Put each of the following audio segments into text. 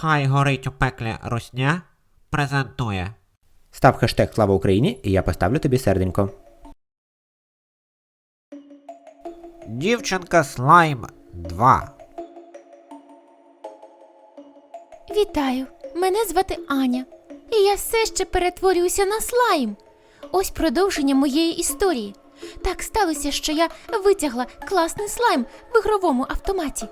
Хай горить у пеклі русня презентує. Став хештег Слава Україні, і я поставлю тобі серденько. Дівчинка Слайм 2. Вітаю! Мене звати Аня, і я все ще перетворююся на слайм. Ось продовження моєї історії. Так сталося, що я витягла класний слайм в ігровому автоматі.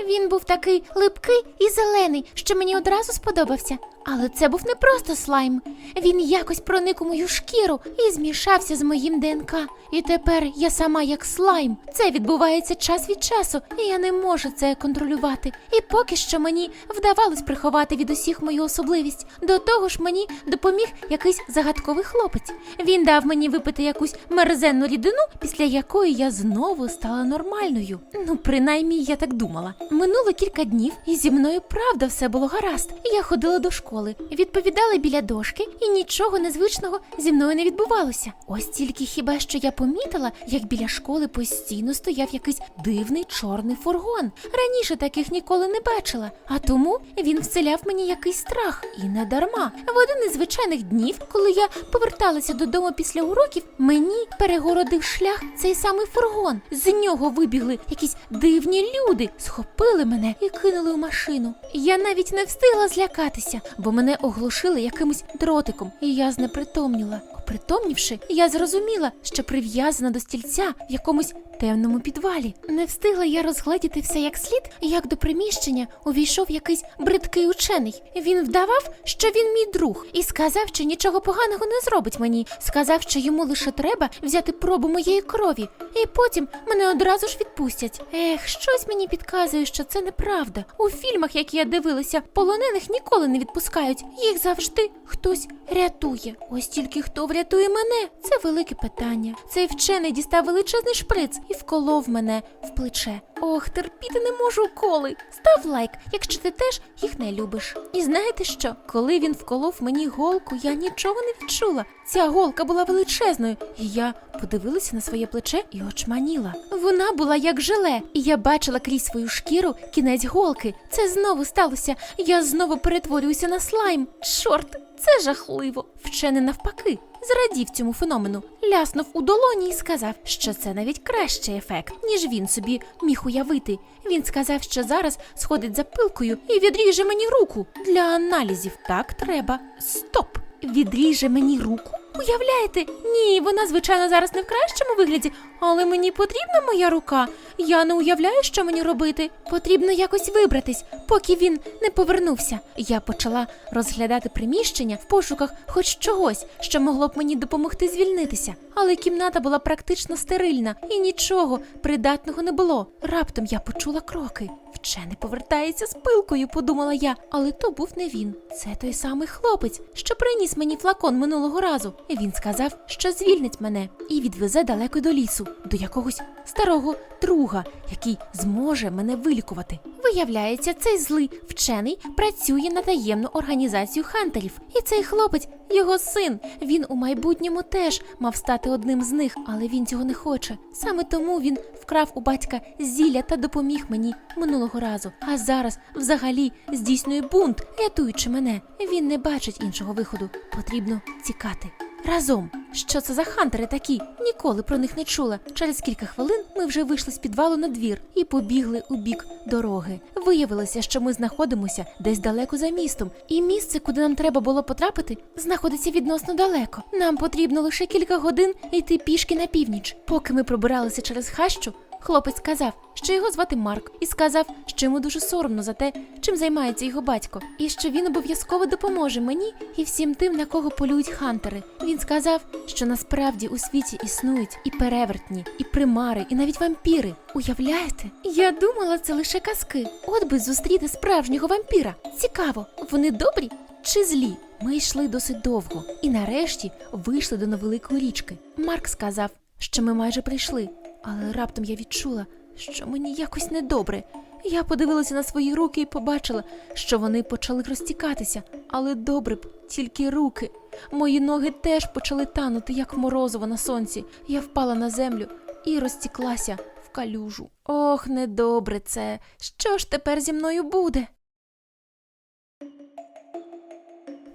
Він був такий липкий і зелений, що мені одразу сподобався. Але це був не просто слайм. Він якось проник у мою шкіру і змішався з моїм ДНК. І тепер я сама як слайм. Це відбувається час від часу, і я не можу це контролювати. І поки що мені вдавалось приховати від усіх мою особливість. До того ж, мені допоміг якийсь загадковий хлопець. Він дав мені випити якусь мерзенну рідину, після якої я знову стала нормальною. Ну, принаймні, я так думала. Минуло кілька днів, і зі мною правда все було гаразд. Я ходила до школи, відповідала біля дошки, і нічого незвичного зі мною не відбувалося. Ось тільки хіба що я помітила, як біля школи постійно стояв якийсь дивний чорний фургон. Раніше таких ніколи не бачила, а тому він вселяв мені якийсь страх і не дарма. В один із звичайних днів, коли я поверталася додому після уроків, мені перегородив шлях цей самий фургон. З нього вибігли якісь дивні люди, схопили мене і кинули у машину. Я навіть не встигла злякатися, бо мене оглушили якимось дротиком, і я знепритомніла. Опритомнівши, я зрозуміла, що прив'язана до стільця в якомусь темному підвалі. Не встигла я розгледіти все як слід, як до приміщення увійшов якийсь бридкий учений. Він вдавав, що він мій друг, і сказав, що нічого поганого не зробить мені. Сказав, що йому лише треба взяти пробу моєї крові, і потім мене одразу ж відпустять. Ех, щось мені підказує, що це неправда. У фільмах, які я дивилася, полонених ніколи не відпускають. Їх завжди хтось рятує. Ось тільки хто врятує мене, це велике питання. Цей вчений дістав величезний шприц і вколов мене в плече. Ох, терпіти не можу уколи. Став лайк, якщо ти теж їх не любиш. І знаєте що? Коли він вколов мені голку, я нічого не відчула. Ця голка була величезною, і я подивилася на своє плече і очманіла. Вона була як желе, і я бачила крізь свою шкіру кінець голки. Це знову сталося. Я знову перетворююся на слайм. Чорт, це жахливо. Вчений навпаки. Зрадів цьому феномену, ляснув у долоні і сказав, що це навіть кращий ефект, ніж він собі міг уявити. Він сказав, що зараз сходить за пилкою і відріже мені руку для аналізів. Так треба. Стоп! Відріже мені руку? Уявляєте? Ні, вона, звичайно, зараз не в кращому вигляді, але мені потрібна моя рука. Я не уявляю, що мені робити. Потрібно якось вибратись, поки він не повернувся. Я почала розглядати приміщення в пошуках хоч чогось, що могло б мені допомогти звільнитися. Але кімната була практично стерильна і нічого придатного не було. Раптом я почула кроки. Вчений повертається з пилкою, подумала я, але то був не він. Це той самий хлопець, що приніс мені флакон минулого разу. Він сказав, що звільнить мене і відвезе далеко до лісу, до якогось старого друга, який зможе мене вилікувати. Виявляється, цей злий вчений працює на таємну організацію хантерів. І цей хлопець, його син. Він у майбутньому теж мав стати одним з них, але він цього не хоче. Саме тому він вкрав у батька зілля та допоміг мені минулого разу. А зараз взагалі здійснює бунт, рятуючи мене. Він не бачить іншого виходу. Потрібно тікати. Разом. Що це за хантери такі? Ніколи про них не чула. Через кілька хвилин ми вже вийшли з підвалу на двір і побігли у бік дороги. Виявилося, що ми знаходимося десь далеко за містом, і місце, куди нам треба було потрапити, знаходиться відносно далеко. Нам потрібно лише кілька годин йти пішки на північ. Поки ми пробиралися через хащу, Хлопець сказав, що його звати Марк, і сказав, що йому дуже соромно за те, чим займається його батько, і що він обов'язково допоможе мені і всім тим, на кого полюють хантери. Він сказав, що насправді у світі існують і перевертні, і примари, і навіть вампіри. Уявляєте? Я думала, це лише казки. От би зустріти справжнього вампіра. Цікаво, вони добрі чи злі? Ми йшли досить довго, і нарешті вийшли до невеликої річки. Марк сказав, що ми майже прийшли. Але раптом я відчула, що мені якось недобре. Я подивилася на свої руки і побачила, що вони почали розтікатися, але добре б тільки руки. Мої ноги теж почали танути, як морозиво на сонці. Я впала на землю і розтіклася в калюжу. Ох, недобре це. Що ж тепер зі мною буде?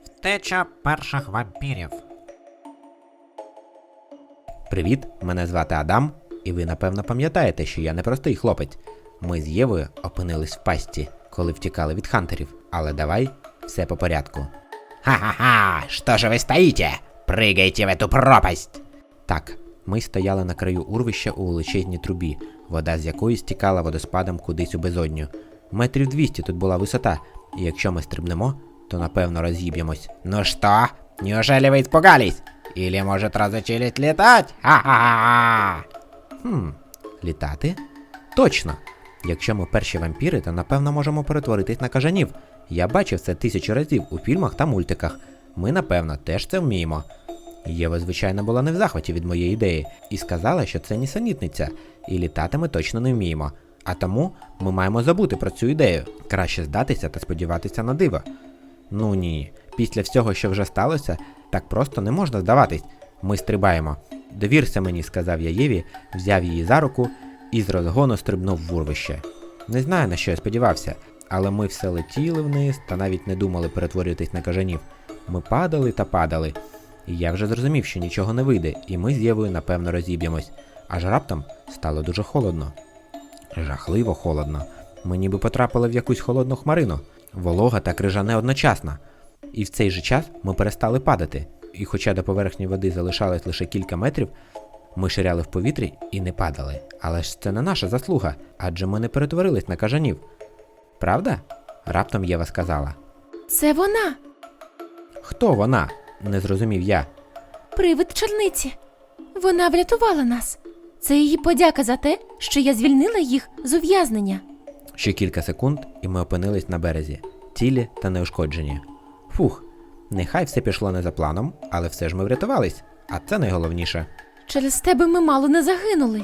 Втеча перших вампірів. Привіт, мене звати Адам, і ви напевно пам'ятаєте, що я не простий хлопець. Ми з Євою опинились в пастці, коли втікали від хантерів. Але давай все по порядку. Ха-ха-ха! Что же вы стоите? Прыгайте в эту пропасть! Так, ми стояли на краю урвища у величезній трубі, вода з якої стікала водоспадом кудись у безодню. Метрів 200 тут була висота, і якщо ми стрибнемо, то напевно розіб'ємось. Ну что, неужели вы испугались? Или, может, разучились летать? Ха-ха-ха! Хм, літати? Точно! Якщо ми перші вампіри, то напевно можемо перетворитись на кажанів. Я бачив це тисячу разів у фільмах та мультиках. Ми, напевно, теж це вміємо. Єва, звичайно, була не в захваті від моєї ідеї і сказала, що це нісенітниця, і літати ми точно не вміємо. А тому ми маємо забути про цю ідею. Краще здатися та сподіватися на диво. Ну ні, після всього, що вже сталося, так просто не можна здаватись. Ми стрибаємо. Довірся мені, сказав я Єві, взяв її за руку і з розгону стрибнув в урвище. Не знаю, на що я сподівався, але ми все летіли вниз та навіть не думали перетворюватись на кажанів. Ми падали та падали. І я вже зрозумів, що нічого не вийде, і ми з Євою напевно розіб'ємось. Аж раптом стало дуже холодно. Жахливо холодно. Ми ніби потрапили в якусь холодну хмарину, волога та крижане одночасно. І в цей же час ми перестали падати. І хоча до поверхні води залишалось лише кілька метрів, ми ширяли в повітрі і не падали. Але ж це не наша заслуга, адже ми не перетворились на кажанів. Правда? Раптом Єва сказала. Це вона, Хто вона? не зрозумів я. привид черниці. Вона врятувала нас. Це її подяка за те, що я звільнила їх з ув'язнення. Ще кілька секунд, і ми опинились на березі, цілі та неушкоджені. Фух, нехай все пішло не за планом, але все ж ми врятувались, а це найголовніше. Через тебе ми мало не загинули.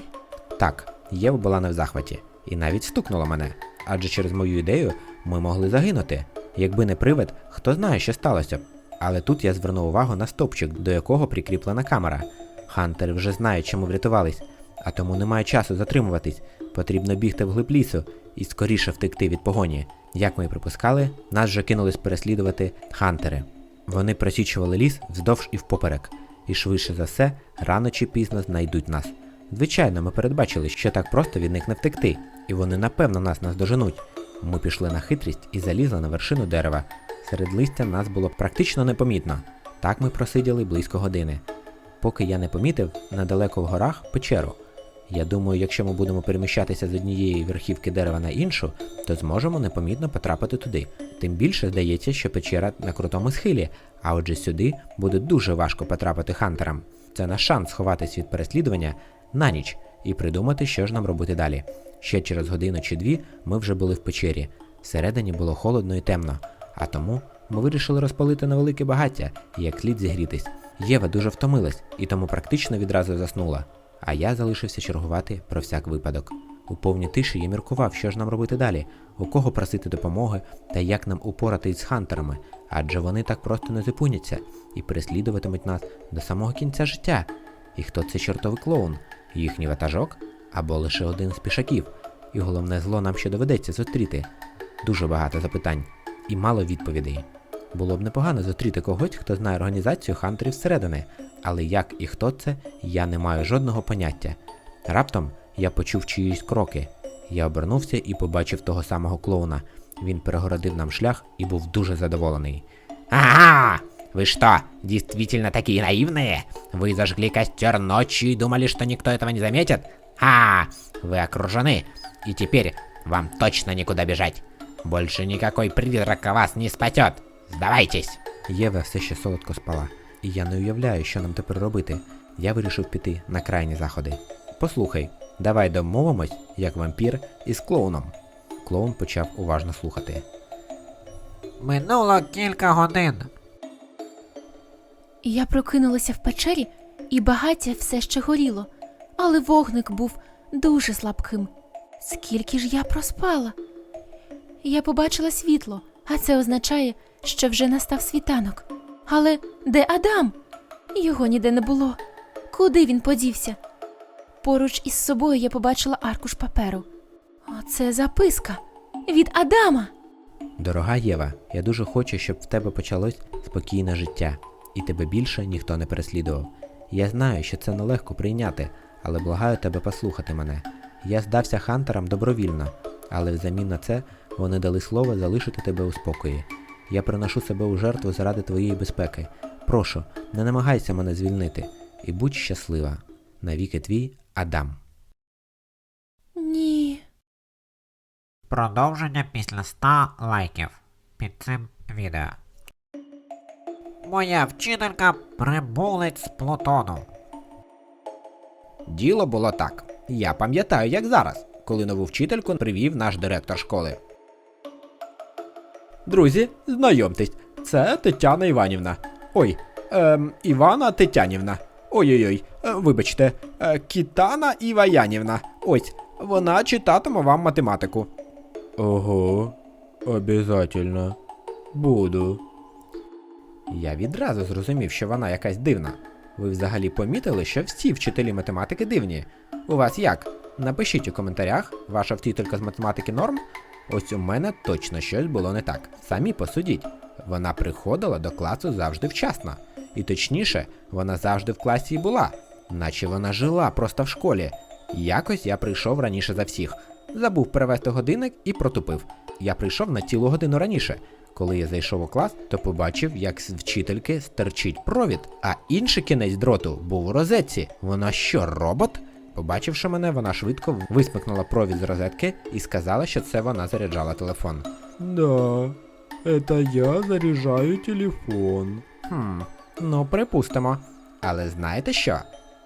Так, Єва була не в захваті, і навіть стукнула мене, адже через мою ідею ми могли загинути. Якби не привид, хто знає, що сталося б. Але тут я звернув увагу на стовпчик, до якого прикріплена камера. Хантери вже знають, чому врятувались, а тому немає часу затримуватись. Потрібно бігти вглиб лісу і скоріше втекти від погоні. Як ми і припускали, нас вже кинулись переслідувати хантери. Вони просічували ліс вздовж і впоперек, і швидше за все, рано чи пізно знайдуть нас. Звичайно, ми передбачили, що так просто від них не втекти, і вони напевно нас наздоженуть. Ми пішли на хитрість і залізли на вершину дерева. Серед листя нас було практично непомітно. Так ми просиділи близько години. Поки я не помітив недалеко в горах печеру. Я думаю, якщо ми будемо переміщатися з однієї верхівки дерева на іншу, то зможемо непомітно потрапити туди. Тим більше здається, що печера на крутому схилі, а отже сюди буде дуже важко потрапити хантерам. Це наш шанс сховатись від переслідування на ніч і придумати, що ж нам робити далі. Ще через годину чи дві ми вже були в печері. Всередині було холодно і темно, а тому ми вирішили розпалити невелике багаття і як слід зігрітись. Єва дуже втомилась і тому практично відразу заснула, а я залишився чергувати про всяк випадок. У повній тиші я міркував, що ж нам робити далі, у кого просити допомоги та як нам упоратись з хантерами, адже вони так просто не зупиняться і переслідуватимуть нас до самого кінця життя. І хто це чортовий клоун? Їхній ватажок? Або лише один з пішаків? І головне зло нам ще доведеться зустріти. Дуже багато запитань і мало відповідей. Було б непогано зустріти когось, хто знає організацію хантерів зсередини, але як і хто це, я не маю жодного поняття. Раптом я почув чиїсь кроки. Я обернувся і побачив того самого клоуна. Він перегородив нам шлях і був дуже задоволений. Ага! Вы что, действительно такие наивные? Вы зажгли костер ночью и думали, что никто этого не заметит? А, вы окружены, и теперь вам точно никуда бежать. Больше никакой призрак вас не спасет. Сдавайтесь. Єва все ще солодко спала, і я не уявляю, що нам тепер робити. Я вирішив піти на крайні заходи. Послухай, давай домовимось, як вампір із клоуном. Клоун почав уважно слухати. Минуло кілька годин. Я прокинулася в печері, і багаття все ще горіло, але вогник був дуже слабким. Скільки ж я проспала? Я побачила світло, а це означає, що вже настав світанок. Але де Адам? Його ніде не було. Куди він подівся? Поруч із собою я побачила аркуш паперу. Оце записка від Адама. Дорога Єва, я дуже хочу, щоб в тебе почалось спокійне життя, і тебе більше ніхто не переслідував. Я знаю, що це нелегко прийняти, але благаю тебе послухати мене. Я здався хантерам добровільно, але взамін на це вони дали слово залишити тебе у спокої. Я приношу себе у жертву заради твоєї безпеки. Прошу, не намагайся мене звільнити, і будь щаслива. Навіки твій Адам. Ні. Продовження після 100 лайків під цим відео. Моя вчителька прибулець з Плутону. Діло було так. Я пам'ятаю, як зараз, коли нову вчительку привів наш директор школи. Друзі, знайомтесь, це Тетяна Іванівна. Ой, ем, Івана Тетянівна. Ой-ой-ой, е, вибачте, е, Кітана Іваянівна. Ось, вона читатиме вам математику. Ого, обязательно. Буду. Я відразу зрозумів, що вона якась дивна. Ви взагалі помітили, що всі вчителі математики дивні. У вас як? Напишіть у коментарях, ваша вчителька з математики норм? Ось у мене точно щось було не так. Самі посудіть. Вона приходила до класу завжди вчасно. І точніше, вона завжди в класі і була, наче вона жила просто в школі. Якось я прийшов раніше за всіх. Забув перевести годинник і протупив. Я прийшов на цілу годину раніше. Коли я зайшов у клас, то побачив, як з вчительки стерчить провід, а інший кінець дроту був у розетці. Вона що, робот? Побачивши мене, вона швидко висмикнула провід з розетки і сказала, що це вона заряджала телефон. Да, это я заряжаю телефон. Хм, ну припустимо. Але знаєте що?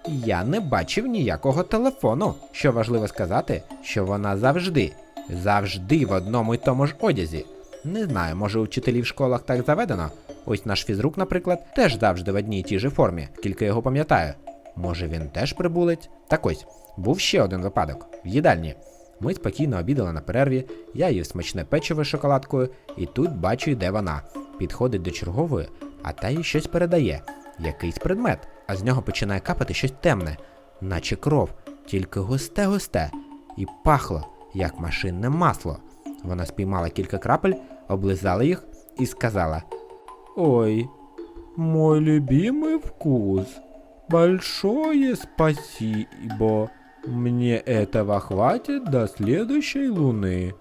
Я не бачив ніякого телефону. Що важливо сказати, що вона завжди, завжди в одному й тому ж одязі. Не знаю, може у вчителів в школах так заведено. Ось наш фізрук, наприклад, теж завжди в одній й тій же формі, тільки його пам'ятаю. Може він теж прибулець? Так ось, був ще один випадок в їдальні. Ми спокійно обідали на перерві, я їв смачне печиво з шоколадкою, і тут бачу, йде вона. Підходить до чергової, а та їй щось передає, якийсь предмет, а з нього починає капати щось темне, наче кров, тільки густе-густе, і пахло, як машинне масло. Вона спіймала кілька крапель, облизала їх і сказала: Ой, мой любимый вкус. Большое спасибо. Мне этого хватит до следующей луны.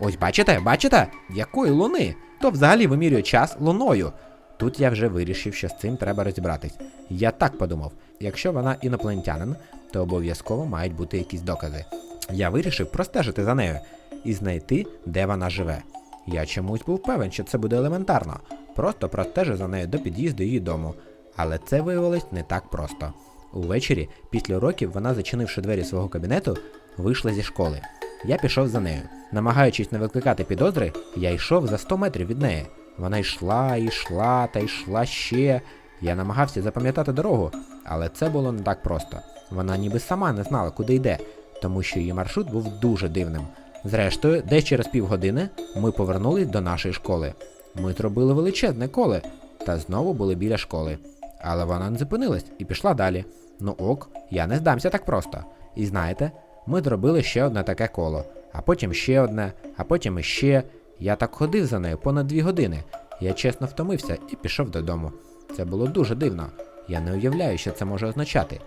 Ось бачите, бачите? Якої луни? То взагалі вимірює час луною. Тут я вже вирішив, що з цим треба розібратись. Я так подумав: якщо вона інопланетянин, то обов'язково мають бути якісь докази. Я вирішив простежити за нею і знайти, де вона живе. Я чомусь був певен, що це буде елементарно. Просто простежив за нею до під'їзду її дому. Але це виявилось не так просто. Увечері, після уроків, вона, зачинивши двері свого кабінету, вийшла зі школи. Я пішов за нею. Намагаючись не викликати підозри, я йшов за 100 метрів від неї. Вона йшла, йшла та йшла ще. Я намагався запам'ятати дорогу, але це було не так просто. Вона ніби сама не знала, куди йде, тому що її маршрут був дуже дивним. Зрештою, десь через півгодини ми повернулись до нашої школи. Ми зробили величезне коле та знову були біля школи. Але вона не зупинилась і пішла далі. Ну ок, я не здамся так просто. І знаєте, ми зробили ще одне таке коло, а потім ще одне, а потім іще. Я так ходив за нею понад дві години. Я чесно втомився і пішов додому. Це було дуже дивно. Я не уявляю, що це може означати.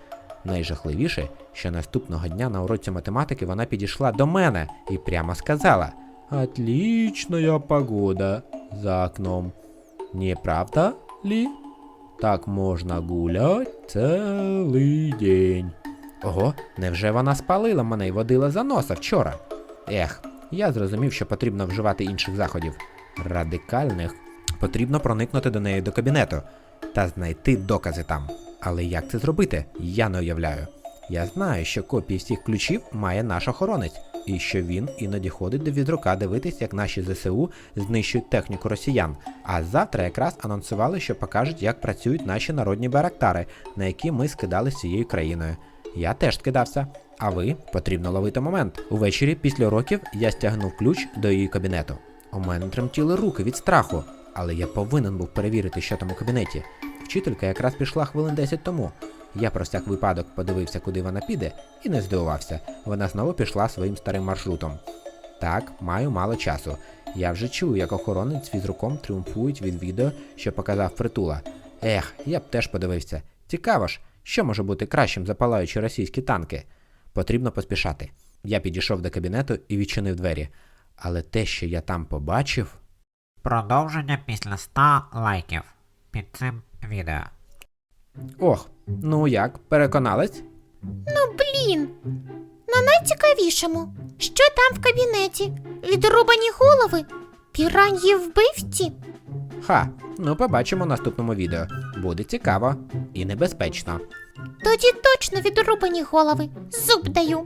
Найжахливіше, що наступного дня на уроці математики вона підійшла до мене і прямо сказала: Отличная погода за окном. Не правда ли? Так можно гулять целый день. Ого, невже вона спалила мене і водила за носа вчора? Ех, я зрозумів, що потрібно вживати інших заходів. Радикальних. Потрібно проникнути до неї до кабінету та знайти докази там. Але як це зробити, я не уявляю. Я знаю, що копії всіх ключів має наш охоронець, і що він іноді ходить до візрука дивитись, як наші ЗСУ знищують техніку росіян. А завтра якраз анонсували, що покажуть, як працюють наші народні барактари, на які ми скидали з цією країною. Я теж скидався. А ви потрібно ловити момент. Увечері після уроків я стягнув ключ до її кабінету. У мене тремтіли руки від страху, але я повинен був перевірити, що там у кабінеті. Вчителька якраз пішла хвилин 10 тому. Я про всяк випадок подивився, куди вона піде, і не здивувався. Вона знову пішла своїм старим маршрутом. Так, маю мало часу. Я вже чую, як охоронець фізруком тріумфують від відео, що показав притула. Ех, я б теж подивився. Цікаво ж, що може бути кращим за палаючі російські танки? Потрібно поспішати. Я підійшов до кабінету і відчинив двері. Але те, що я там побачив. Продовження після 100 лайків під цим відео. Ох, ну як, переконались? Ну, блін. На найцікавішому. Що там в кабінеті? Відрубані голови? Піран'ї вбивці? Ха, ну побачимо в наступному відео. Буде цікаво і небезпечно. Тоді точно відрубані голови. Зуб даю.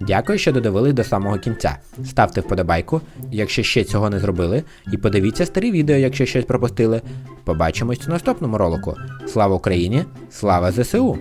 Дякую, що додивились до самого кінця. Ставте вподобайку, якщо ще цього не зробили, і подивіться старі відео, якщо щось пропустили. Побачимось у наступному ролику. Слава Україні! Слава ЗСУ!